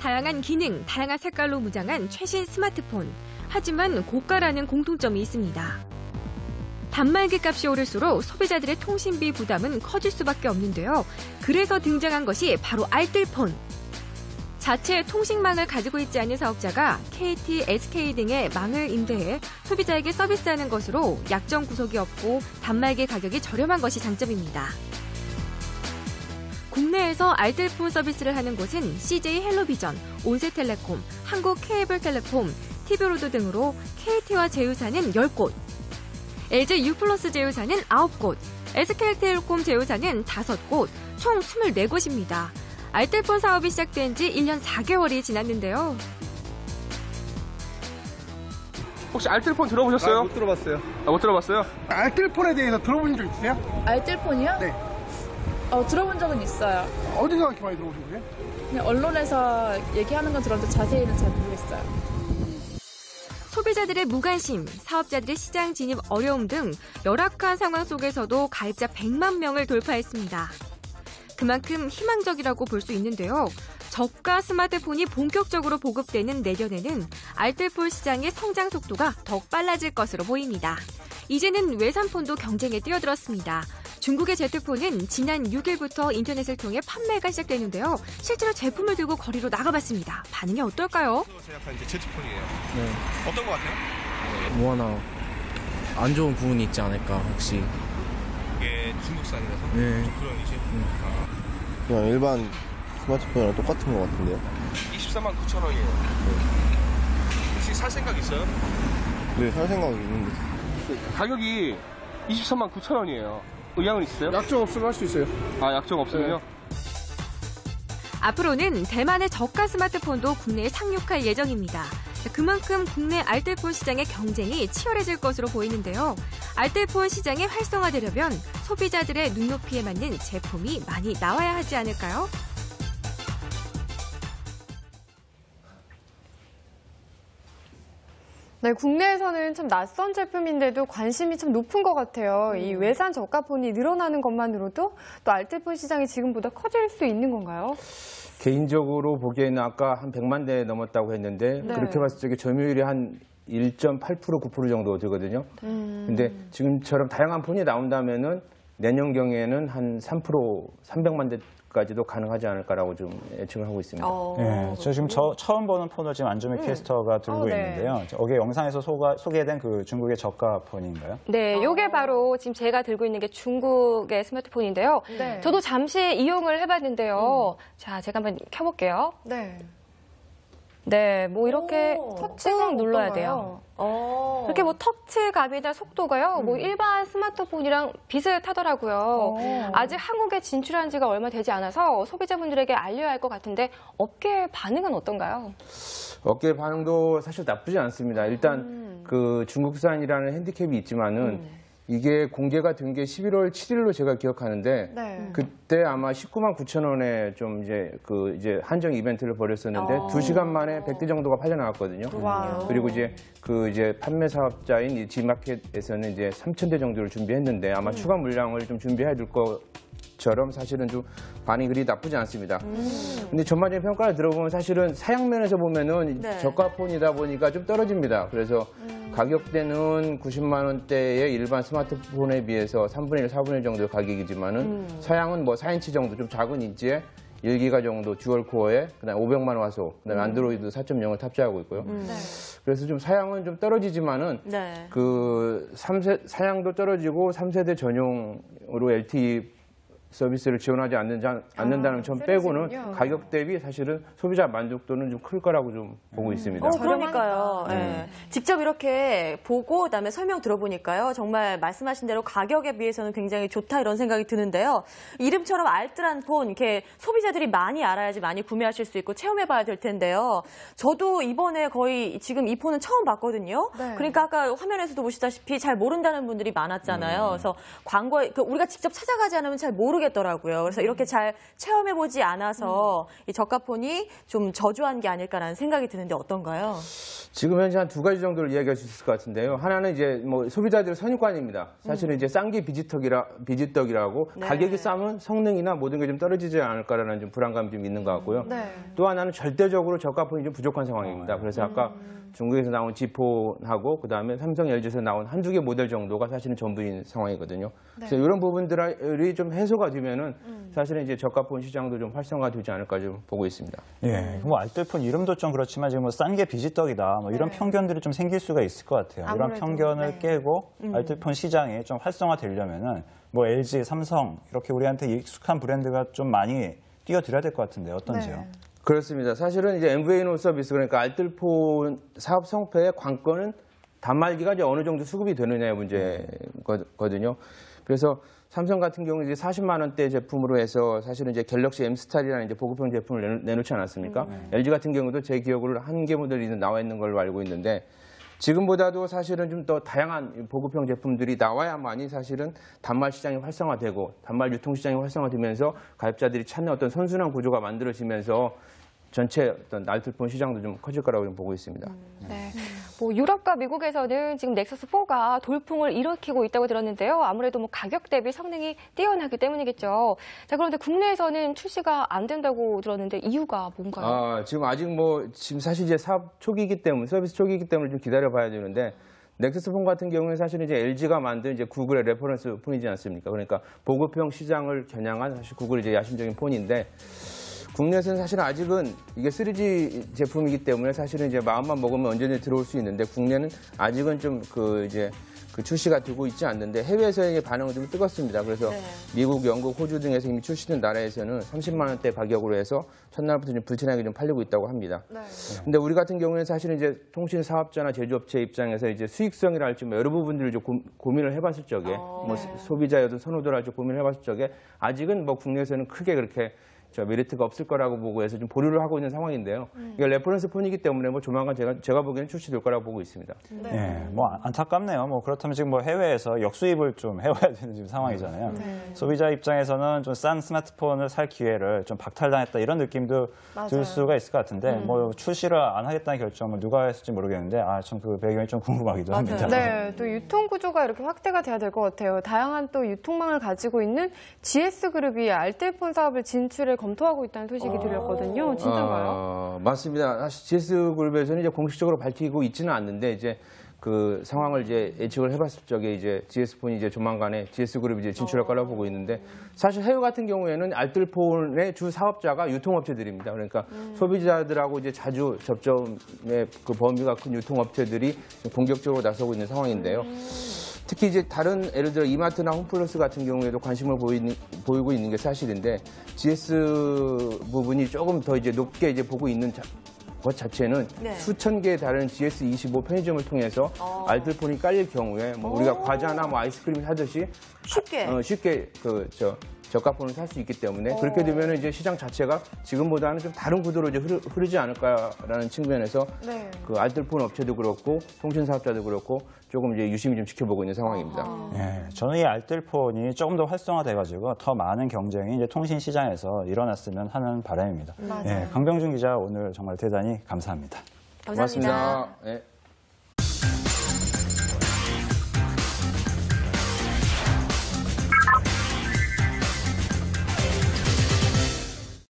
다양한 기능, 다양한 색깔로 무장한 최신 스마트폰. 하지만 고가라는 공통점이 있습니다. 단말기 값이 오를수록 소비자들의 통신비 부담은 커질 수밖에 없는데요. 그래서 등장한 것이 바로 알뜰폰. 자체 통신망을 가지고 있지 않은 사업자가 KT, SK 등의 망을 임대해 소비자에게 서비스하는 것으로 약정 구속이 없고 단말기 가격이 저렴한 것이 장점입니다. 국내에서 알뜰폰 서비스를 하는 곳은 CJ 헬로비전, 온세텔레콤, 한국 케이블텔레콤, TV로드 등으로 KT와 제휴사는 10곳, LG U 플러스 제휴사는 9곳, SK텔레콤 제휴사는 5곳, 총 24곳입니다. 알뜰폰 사업이 시작된 지 1년 4개월이 지났는데요. 혹시 알뜰폰 들어보셨어요? 아, 못 들어봤어요. 아, 못 들어봤어요? 알뜰폰에 대해서 들어본 적 있으세요? 알뜰폰이요? 네. 어, 들어본 적은 있어요. 어디서 그렇게 많이 들어보신 거예요? 그냥 언론에서 얘기하는 건 들었는데 자세히는 잘 모르겠어요. 소비자들의 무관심, 사업자들의 시장 진입 어려움 등 열악한 상황 속에서도 가입자 100만 명을 돌파했습니다. 그만큼 희망적이라고 볼 수 있는데요. 저가 스마트폰이 본격적으로 보급되는 내년에는 알뜰폰 시장의 성장 속도가 더욱 빨라질 것으로 보입니다. 이제는 외산폰도 경쟁에 뛰어들었습니다. 중국의 제트폰은 지난 6일부터 인터넷을 통해 판매가 시작되는데요. 실제로 제품을 들고 거리로 나가봤습니다. 반응이 어떨까요? 제작한 이제 제트폰이에요. 네, 어떤 것 같아요? 뭐 하나 안 좋은 부분이 있지 않을까 혹시. 이게 중국산이라서 네. 좀 그런 이제 그냥 일반 스마트폰이랑 똑같은 것 같은데요. 24만 9천 원이에요. 혹시 살 생각 있어요? 네, 살 생각이 있는데. 가격이 23만 9천 원이에요. 의향은 있으세요? 약정 없으면 할 수 있어요. 아, 약정 없으면요? 앞으로는 대만의 저가 스마트폰도 국내에 상륙할 예정입니다. 그만큼 국내 알뜰폰 시장의 경쟁이 치열해질 것으로 보이는데요. 알뜰폰 시장이 활성화되려면 소비자들의 눈높이에 맞는 제품이 많이 나와야 하지 않을까요? 네, 국내에서는 참 낯선 제품인데도 관심이 참 높은 것 같아요. 이 외산 저가폰이 늘어나는 것만으로도 또 알뜰폰 시장이 지금보다 커질 수 있는 건가요? 개인적으로 보기에는 아까 한 100만 대 넘었다고 했는데 네. 그렇게 봤을 때 점유율이 한 1.8% 9% 정도 되거든요. 음. 근데 지금처럼 다양한 폰이 나온다면은 내년 경에는 한 3% 300만 대까지도 가능하지 않을까라고 좀 예측을 하고 있습니다. 어. 네, 저 지금 저 처음 보는 폰을 지금 안주미 캐스터가 들고 어, 네. 있는데요. 여기 영상에서 소가, 소개된 그 중국의 저가 폰인가요? 네, 요게 바로 지금 제가 들고 있는 게 중국의 스마트폰인데요. 네. 저도 잠시 이용을 해봤는데요. 자, 제가 한번 켜볼게요. 네. 네, 뭐 이렇게 터치가 꾹 눌러야? 돼요. 이렇게 뭐 터치감이나 속도가요. 뭐 일반 스마트폰이랑 비슷하더라고요. 어. 아직 한국에 진출한 지가 얼마 되지 않아서 소비자분들에게 알려야 할 것 같은데 업계 반응은 어떤가요? 업계 반응도 사실 나쁘지 않습니다. 일단 음. 그 중국산이라는 핸디캡이 있지만은 이게 공개가 된 게 11월 7일로 제가 기억하는데 네. 그때 아마 19만 9천 원에 좀 이제 그 이제 한정 이벤트를 벌였었는데 어. 두 시간 만에 100대 정도가 팔려 나왔거든요. 와우. 그리고 이제 그 이제 판매 사업자인 이 G마켓에서는 이제 3천 대 정도를 준비했는데 음. 아마 추가 물량을 좀 준비해 둘 것처럼 사실은 좀 반응이 그리 나쁘지 않습니다. 근데 전반적인 평가를 들어보면 사실은 사양면에서 보면은 네. 저가폰이다 보니까 좀 떨어집니다. 그래서 가격대는 90만 원대의 일반 스마트폰에 비해서 3분의 1, 4분의 1 정도의 가격이지만은 사양은 뭐 4인치 정도 좀 작은 인치에 1기가 정도 듀얼 코어에 그다음에 500만 화소, 그다음에 안드로이드 4.0을 탑재하고 있고요. 그래서 좀 사양은 좀 떨어지지만은 네. 그 3세 사양도 떨어지고 3세대 전용으로 LTE 서비스를 지원하지 않는, 않는다는 점 빼고는 쓰레기군요. 가격 대비 사실은 소비자 만족도는 좀 클 거라고 좀 보고 있습니다. 어, 그러니까요. 저렴하니까. 예. 직접 이렇게 보고 그다음에 설명 들어보니까요. 정말 말씀하신 대로 가격에 비해서는 굉장히 좋다 이런 생각이 드는데요. 이름처럼 알뜰한 폰 이렇게 소비자들이 많이 알아야지 많이 구매하실 수 있고 체험해 봐야 될 텐데요. 저도 이번에 거의 지금 이 폰은 처음 봤거든요. 네. 그러니까 아까 화면에서도 보시다시피 잘 모른다는 분들이 많았잖아요. 그래서 광고에 그 우리가 직접 찾아가지 않으면 잘 모르겠더라고요. 그래서 이렇게 잘 체험해보지 않아서 이 저가폰이 좀 저조한 게 아닐까라는 생각이 드는데 어떤가요? 지금 현재 한 두 가지 정도를 이야기할 수 있을 것 같은데요. 하나는 이제 뭐 소비자들 선입관입니다. 사실은 이제 싼게 비지떡이라 비지떡이라고 네. 가격이 싸면 성능이나 모든 게 좀 떨어지지 않을까라는 좀 불안감이 좀 있는 것 같고요. 네. 또 하나는 절대적으로 저가폰이 좀 부족한 상황입니다. 그래서 아까 중국에서 나온 지폰하고 그다음에 삼성 LG에서 나온 한두 개 모델 정도가 사실은 전부인 상황이거든요. 그래서 이런 부분들이 좀 해소가 되면은 사실은 이제 저가폰 시장도 좀 활성화되지 않을까 좀 보고 있습니다. 예, 뭐 알뜰폰 이름도 좀 그렇지만 지금 뭐 싼 게 비지떡이다. 뭐 이런 편견들이 좀 생길 수가 있을 것 같아요. 이런 아무래도, 편견을 네. 깨고 알뜰폰 시장이 좀 활성화되려면은 뭐 LG, 삼성 이렇게 우리한테 익숙한 브랜드가 좀 많이 뛰어들어야 될 것 같은데 어떤지요? 네. 그렇습니다. 사실은 이제 MVNO 서비스 그러니까 알뜰폰 사업 성패의 관건은 단말기가 이제 어느 정도 수급이 되느냐의 문제거든요. 그래서 삼성 같은 경우는 이제 40만 원대 제품으로 해서 사실은 이제 갤럭시 M 스타일이라는 이제 보급형 제품을 내놓- 내놓지 않았습니까? LG 같은 경우도 제 기억으로 한 개 모델이 나와 있는 걸로 알고 있는데 지금보다도 사실은 좀 더 다양한 보급형 제품들이 나와야만이 사실은 단말 시장이 활성화되고 단말 유통 시장이 활성화되면서 가입자들이 찾는 어떤 선순환 구조가 만들어지면서 전체 어떤 알뜰폰 시장도 좀 커질 거라고 좀 보고 있습니다. 네. 뭐 유럽과 미국에서는 지금 넥서스 4가 돌풍을 일으키고 있다고 들었는데요. 아무래도 뭐 가격 대비 성능이 뛰어나기 때문이겠죠. 자, 그런데 국내에서는 출시가 안 된다고 들었는데 이유가 뭔가요? 아, 지금 아직 뭐 지금 사실 이제 사업 초기이기 때문에 서비스 초기이기 때문에 좀 기다려 봐야 되는데 넥서스 폰 같은 경우는 사실은 이제 LG가 만든 이제 구글의 레퍼런스 폰이지 않습니까? 그러니까 보급형 시장을 겨냥한 사실 구글의 이제 야심적인 폰인데 국내에서는 사실 아직은 이게 3G 제품이기 때문에 사실은 이제 마음만 먹으면 언제든지 들어올 수 있는데 국내는 아직은 좀 그 이제 그 출시가 되고 있지 않는데 해외에서의 반응은 좀 뜨겁습니다. 그래서 네. 미국, 영국, 호주 등에서 이미 출시된 나라에서는 30만 원대 가격으로 해서 첫날부터 좀 불티나게 좀 팔리고 있다고 합니다. 네. 근데 우리 같은 경우에는 사실은 이제 통신 사업자나 제조업체 입장에서 이제 수익성이랄지 뭐 여러 부분들을 좀 고, 고민을 해봤을 적에 뭐 소비자의 어떤 선호도랄지 고민을 해봤을 적에 아직은 뭐 국내에서는 크게 그렇게 저 메리트가 없을 거라고 보고 해서 좀 보류를 하고 있는 상황인데요. 이게 레퍼런스 폰이기 때문에 뭐 조만간 제가 제가 보기에는 출시될 거라고 보고 있습니다. 예, 뭐 안- 안타깝네요. 뭐 그렇다면 지금 뭐 해외에서 역수입을 좀 해와야 되는 지금 상황이잖아요. 소비자 입장에서는 좀 싼 스마트폰을 살 기회를 좀 박탈당했다 이런 느낌도 맞아요. 들 수가 있을 것 같은데 뭐 출시를 안 하겠다는 결정을 누가 했을지 모르겠는데 아 참 그 배경이 좀 궁금하기도 합니다. 네, 또 유통 구조가 이렇게 확대가 돼야 될 것 같아요. 다양한 또 유통망을 가지고 있는 GS 그룹이 알뜰폰 사업을 진출을 검토하고 있다는 소식이 들렸거든요. 진짜인가요? 어, 맞습니다. 사실 GS 그룹에서는 이제 공식적으로 밝히고 있지는 않는데 이제 그 상황을 이제 예측을 해봤을 적에 이제 GS폰이 이제 조만간에 GS 그룹이 이제 진출할 거라고 보고 있는데 사실 해외 같은 경우에는 알뜰폰의 주 사업자가 유통업체들입니다. 그러니까 소비자들하고 이제 자주 접점의 그 범위가 큰 유통업체들이 공격적으로 나서고 있는 상황인데요. 특히 이제 다른 예를 들어 이마트나 홈플러스 같은 경우에도 관심을 보이는, 보이고 있는 게 사실인데 GS 부분이 조금 더 이제 높게 이제 보고 있는 자- 것 자체는 네. 수천 개의 다른 GS25 편의점을 통해서 알뜰폰이 깔릴 경우에 뭐 우리가 과자나 뭐 아이스크림 사듯이 쉽게. 어, 쉽게 그 저 저가폰을 살 수 있기 때문에 그렇게 되면 이제 시장 자체가 지금보다는 좀 다른 구도로 이제 흐르, 흐르 지 않을까라는 측면에서 네. 그 알뜰폰 업체도 그렇고 통신 사업자도 그렇고 조금 이제 유심히 좀 지켜보고 있는 상황입니다. 예, 저는 이 알뜰폰이 조금 더 활성화돼가지고 더 많은 경쟁이 이제 통신 시장에서 일어났으면 하는 바람입니다. 예, 강병준 기자 오늘 정말 대단히 감사합니다. 감사합니다. 고맙습니다. 예.